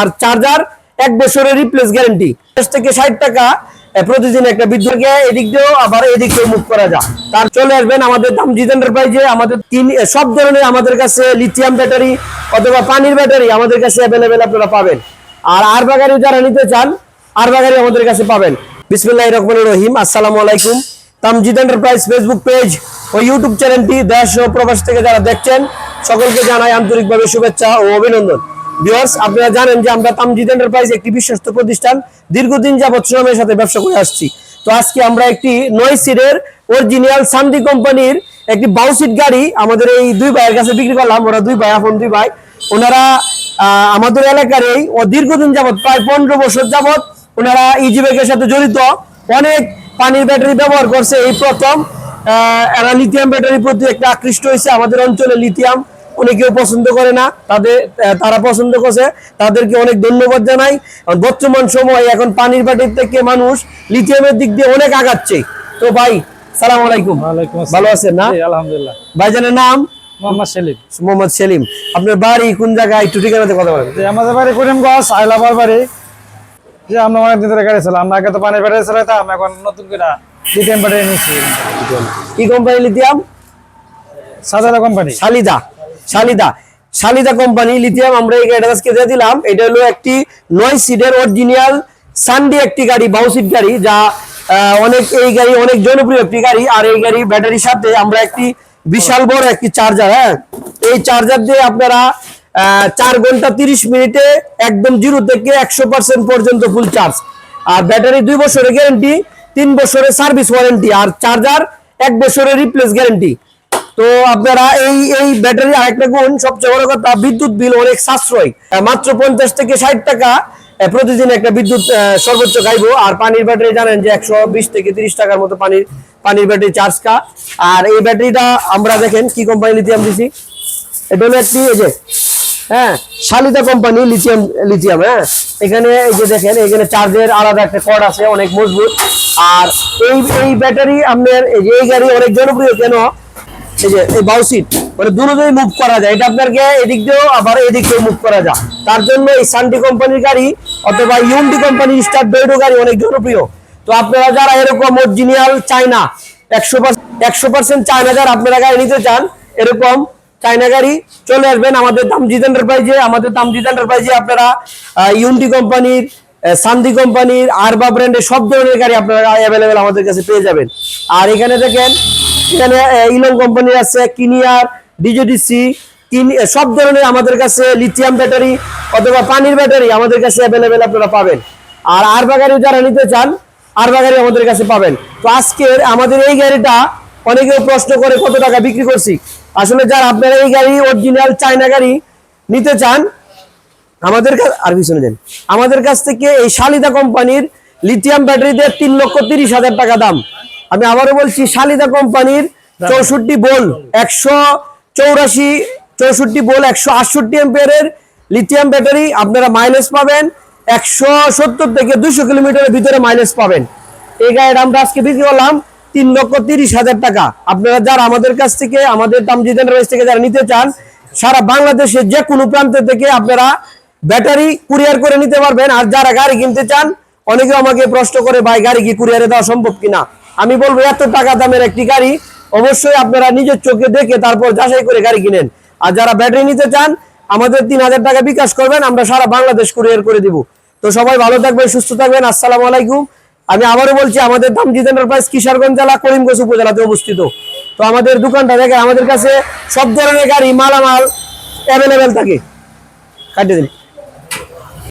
আর charger এক বছরের replace guarantee থেকে ষাট টাকা প্রতিদিন একটা বিদ্যুৎকে এদিক দিয়েও আবার এদিক দিয়েও মুভ করা যায়। তার চলে আসবেন আমাদের দাম জিত এন্টারপ্রাইজে আমাদের তিন সব ধরনের আমাদের কাছে লিথিয়াম ব্যাটারি অথবা পানির ব্যাটারি আমাদের কাছে অ্যাভেলেবেল আপনারা পাবেন। আর আর বাগারি যারা নিতে চান আর বাগারি আমাদের কাছে পাবেন। বিসমিল্লাহ রহমান রহিম, আসসালামু আলাইকুম। তামজিদ এন্টারপ্রাইজ ফেসবুক পেজ ও ইউটিউব চ্যানেলটি দেশ ও প্রবাস থেকে যারা দেখছেন, সকলকে জানাই আন্তরিকভাবে শুভেচ্ছা ও অভিনন্দন। ভিউয়ার্স আপনারা জানেন যে আমরা তামজিদ এন্টারপ্রাইজ একটি বিশ্বস্ত প্রতিষ্ঠান। দীর্ঘদিন যাবৎ শ্রমের সাথে ব্যবসা করে আসছি। তো আজকে আমরা একটি নয় সিটের অরিজিনাল সান্দি কোম্পানির একটি বাউসিট গাড়ি আমাদের এই দুই ভাইয়ের কাছে বিক্রি করলাম। ওরা দুই ভাই আপন দুই ভাই। ওনারা আমাদের এলাকার এই দীর্ঘদিন যাবৎ প্রায় পনেরো বছর যাবৎ ওনারা ইজি ব্যাগের সাথে জড়িত। অনেক পানির ব্যাটারি ব্যবহার করছে এই প্রথম। আহ, এরা লিথিয়াম ব্যাটারির প্রতি একটা আকৃষ্ট হয়েছে আমাদের অঞ্চলে লিথিয়াম অনেকেও পছন্দ করে না তাদের তারা পছন্দ করছে তাদেরকে অনেক ধন্যবাদ জানাই। বর্তমান সময় এখন পানির ব্যাটারি থেকে মানুষ লিথিয়ামের দিক দিয়ে অনেক আগাচ্ছে। তো ভাই সালাম আলাইকুম। ওয়ালাইকুম ভালো আছেন না? আলহামদুলিল্লাহ। ভাইজানের নাম? মোহাম্মদ সেলিম। মোহাম্মদ সেলিম। আপনার বাড়ি কোন জায়গায়? একটু ঠিকানাতে কথা বলেন। যে আমাদের বাড়ি করিমগঞ্জ আইলাবার বাড়ি। যে আমরা অনেক দিন ধরে গাড়ি চালাম আমরা আগে তো পানির ব্যাটারি চালাইতাম এখন নতুন করে লিথিয়াম ব্যাটারি নিয়েছি। কি কোম্পানি লিথিয়াম সাজাদা কোম্পানি। শালিদা শালিদা শালিদা কোম্পানি লিথিয়াম আমরা এই গাড়িটা আজকে দিয়ে দিলাম। এটা হলো একটি নয় সিটের অরিজিনাল সানডে একটি গাড়ি বাউ সিট গাড়ি, যা অনেক, এই গাড়ি অনেক জনপ্রিয় একটি গাড়ি। আর এই গাড়ি ব্যাটারির সাথে আমরা একটি বিশাল বড় একটি চার্জার হ্যাঁ? এই চার্জার দিয়ে আপনারা চার ঘণ্টা তিরিশ মিনিটে একদম জিরো থেকে একশো পার্সেন্ট পর্যন্ত ফুল চার্জ আর ব্যাটারি দুই বছরের গ্যারেন্টি তিন বছরের সার্ভিস ওয়ারেন্টি আর চার্জার এক বছরের রিপ্লেস গ্যারেন্টি তো আপনারা এই এই ব্যাটারি আরেকটা গুণ, সবচেয়ে বড় কথা, বিদ্যুৎ বিল অনেক সাশ্রয়। মাত্র পঞ্চাশ থেকে ষাট টাকা প্রতিদিন একটা বিদ্যুৎ সর্বোচ্চ খাইবো আর পানির ব্যাটারি জানেন যে একশো বিশ থেকে তিরিশ টাকার মতো পানির পানির ব্যাটারি চার্জ কা। আর এই ব্যাটারিটা আমরা দেখেন কি কোম্পানি লিথিয়াম দিছি। এটা হলো একটি, এই যে হ্যাঁ শালিদা কোম্পানি লিথিয়াম লিথিয়াম হ্যাঁ। এখানে এই যে দেখেন, এখানে চার্জের আলাদা একটা কর্ড আছে, অনেক মজবুত। আর এই এই ব্যাটারি আপনার এই গাড়ি অনেক জনপ্রিয়, কেন? এই যে, এই বাউসিট মানে দুটোই মুভ করা যায়। এটা আপনাকে এদিক দিয়েও আবার এদিক দিয়েও মুভ করা যায়। তার জন্য এই সানডি কোম্পানির গাড়ি অথবা ইউন্ডি কোম্পানির স্টার বেডো গাড়ি অনেক জনপ্রিয়। তো আপনারা যারা এরকম অরিজিনাল চায়না একশো একশো পার্সেন্ট চায়না যারা আপনারা গাড়ি নিতে চান, এরকম চায়না গাড়ি চলে আসবেন আমাদের দামজিৎ এন্টারপ্রাইজে আমাদের দামজিৎ এন্টারপ্রাইজে আপনারা ইউন্ডি কোম্পানির সান্দি কোম্পানির আরবা ব্র্যান্ডের সব ধরনের গাড়ি আপনারা অ্যাভেলেবেল আমাদের কাছে পেয়ে যাবেন। আর এখানে দেখেন এখানে ইলং কোম্পানির আছে, কিনিয়ার ডিজেডিসি সব ধরনের আমাদের কাছে লিথিয়াম ব্যাটারি অথবা পানির ব্যাটারি আমাদের কাছে অ্যাভেলেবেল আপনারা পাবেন। আর আরবা গাড়ি যারা নিতে চান আরবা গাড়ি আমাদের কাছে পাবেন। তো আজকের আমাদের এই গাড়িটা অনেকেও প্রশ্ন করে, কত টাকা বিক্রি করছি? আসলে যারা আপনারা এই গাড়ি অরিজিনাল চায়না গাড়ি নিতে চান, আমাদের কাছে আর পিছনে দেন আমাদের কাছ থেকে এই শালিদা কোম্পানির লিথিয়াম ব্যাটারিতে তিন লক্ষ তিরিশ হাজার টাকা দাম। আমি আবারও বলছি শালিদা কোম্পানির চৌষট্টি বোল একশো চৌরাশি চৌষট্টি বোল একশো আটষট্টি এম্পিয়ারের লিথিয়াম ব্যাটারি আপনারা মাইলেজ পাবেন। একশো সত্তর থেকে দুশো কিলোমিটারের ভিতরে মাইলেজ পাবেন। এই গাড়ির আমরা আজকে বিক্রি করলাম তিন লক্ষ তিরিশ হাজার টাকা। আপনারা যারা আমাদের কাছ থেকে আমাদের তামজিদ এন্টারপ্রাইজ থেকে যারা নিতে চান সারা বাংলাদেশের যে কোনো প্রান্ত থেকে আপনারা ব্যাটারি কুরিয়ার করে নিতে পারবেন। আর যারা গাড়ি কিনতে চান অনেকে আমাকে প্রশ্ন করে ভাই গাড়ি কি কুরিয়ারে দেওয়া সম্ভব কিনা? আমি বলব, এত টাকা দামের একটি গাড়ি, অবশ্যই আপনারা নিজের চোখে দেখে তারপর যাচাই করে গাড়ি কিনেন। আর যারা ব্যাটারি নিতে চান, আমাদের তিন হাজার টাকা বিকাশ করবেন, আমরা সারা বাংলাদেশ কুরিয়ার করে দিব। তো সবাই ভালো থাকবেন, সুস্থ থাকবেন, আসসালামু আলাইকুম। আমি আবারও বলছি, আমাদের দামজিৎ এন্টারপ্রাইজ কিশোরগঞ্জ জেলা, করিমগঞ্জ উপজেলাতে অবস্থিত। তো আমাদের দোকানটা দেখে আমাদের কাছে সব ধরনের গাড়ি, মালামাল অ্যাভেলেবেল থাকে। কাটিয়ে দিন।